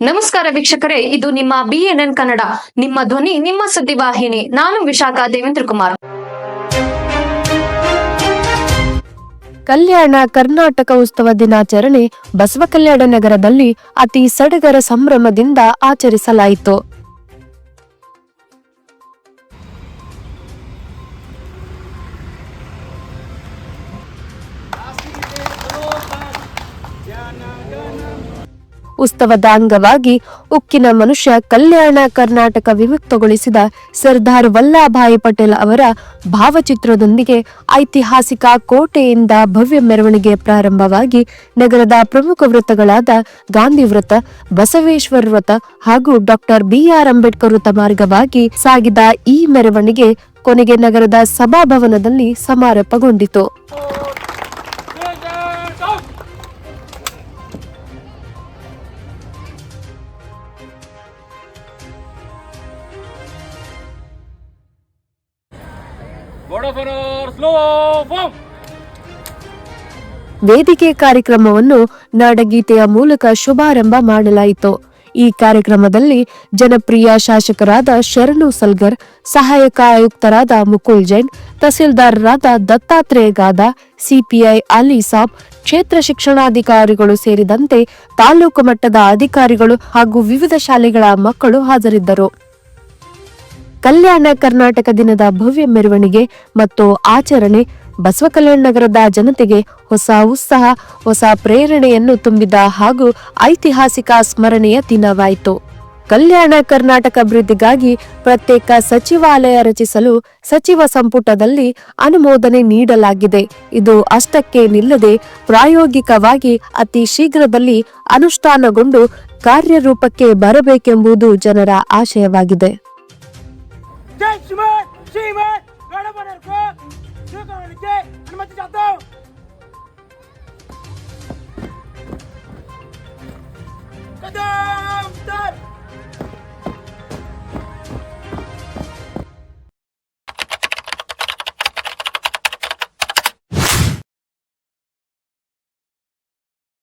ನಮಸ್ಕಾರ ವೀಕ್ಷಕರೇ, ಇದು ನಿಮ್ಮ ಬಿಎನ್ಎನ್ ಕನ್ನಡ, ನಿಮ್ಮ ಧ್ವನಿ, ನಿಮ್ಮ ಸುದ್ದಿವಾಹಿನಿ ನಾನು ವಿಶಾಖ ದೇವೇಂದ್ರ ಕುಮಾರ್ ಕಲ್ಯಾಣ ಕರ್ನಾಟಕ ಉತ್ಸವ ದಿನಾಚರಣೆ ಬಸವ ಕಲ್ಯಾಣ ನಗರದಲ್ಲಿ ಅತಿ ಸಡಗರ ಸಂಭ್ರಮದಿಂದ ಆಚರಿಸಲಾಯಿತು. ಉತ್ಸವದ ಅಂಗವಾಗಿ ಉಕ್ಕಿನ ಮನುಷ್ಯ ಕಲ್ಯಾಣ ಕರ್ನಾಟಕ ವಿಮುಕ್ತಗೊಳಿಸಿದ ಸರ್ದಾರ್ ವಲ್ಲಭಾಯಿ ಪಟೇಲ್ ಅವರ ಭಾವಚಿತ್ರದೊಂದಿಗೆ ಐತಿಹಾಸಿಕ ಕೋಟೆಯಿಂದ ಭವ್ಯ ಮೆರವಣಿಗೆ ಪ್ರಾರಂಭವಾಗಿ ನಗರದ ಪ್ರಮುಖ ವೃತ್ತಗಳಾದ ಗಾಂಧಿ ವೃತ್ತ, ಬಸವೇಶ್ವರ ವೃತ್ತ ಹಾಗೂ ಡಾಕ್ಟರ್ ಬಿಆರ್ ಅಂಬೇಡ್ಕರ್ ವೃತ್ತ ಮಾರ್ಗವಾಗಿ ಸಾಗಿದ ಈ ಮೆರವಣಿಗೆ ಕೊನೆಗೆ ನಗರದ ಸಭಾಭವನದಲ್ಲಿ ಸಮಾರೋಪಗೊಂಡಿತು. ವೇದಿಕೆ ಕಾರ್ಯಕ್ರಮವನ್ನು ನಾಡಗೀತೆಯ ಮೂಲಕ ಶುಭಾರಂಭ ಮಾಡಲಾಯಿತು. ಈ ಕಾರ್ಯಕ್ರಮದಲ್ಲಿ ಜನಪ್ರಿಯ ಶಾಸಕರಾದ ಶರಣು ಸಲ್ಗರ್, ಸಹಾಯಕ ಆಯುಕ್ತರಾದ ಮುಕುಲ್ ಜೈನ್, ತಹಸೀಲ್ದಾರರಾದ ದತ್ತಾತ್ರೇಯ ಗಾದ, ಸಿಪಿಐ ಅಲಿ ಸಾಬ್, ಕ್ಷೇತ್ರ ಶಿಕ್ಷಣಾಧಿಕಾರಿಗಳು ಸೇರಿದಂತೆ ತಾಲೂಕು ಮಟ್ಟದ ಅಧಿಕಾರಿಗಳು ಹಾಗೂ ವಿವಿಧ ಶಾಲೆಗಳ ಮಕ್ಕಳು ಹಾಜರಿದ್ದರು. ಕಲ್ಯಾಣ ಕರ್ನಾಟಕ ದಿನದ ಭವ್ಯ ಮೆರವಣಿಗೆ ಮತ್ತು ಆಚರಣೆ ಬಸವ ಕಲ್ಯಾಣ ನಗರದ ಜನತೆಗೆ ಹೊಸ ಉತ್ಸಾಹ, ಹೊಸ ಪ್ರೇರಣೆಯನ್ನು ತುಂಬಿದ ಹಾಗೂ ಐತಿಹಾಸಿಕ ಸ್ಮರಣೆಯ ದಿನವಾಯಿತು. ಕಲ್ಯಾಣ ಕರ್ನಾಟಕ ಅಭಿವೃದ್ಧಿಗಾಗಿ ಪ್ರತ್ಯೇಕ ಸಚಿವಾಲಯ ರಚಿಸಲು ಸಚಿವ ಸಂಪುಟದಲ್ಲಿ ಅನುಮೋದನೆ ನೀಡಲಾಗಿದೆ. ಇದು ಅಷ್ಟಕ್ಕೆ ನಿಲ್ಲದೆ ಪ್ರಾಯೋಗಿಕವಾಗಿ ಅತಿ ಶೀಘ್ರದಲ್ಲಿ ಅನುಷ್ಠಾನಗೊಂಡು ಕಾರ್ಯರೂಪಕ್ಕೆ ಬರಬೇಕೆಂಬುದು ಜನರ ಆಶಯವಾಗಿದೆ. श्रीमान श्रीमान गणपति को स्वीकार के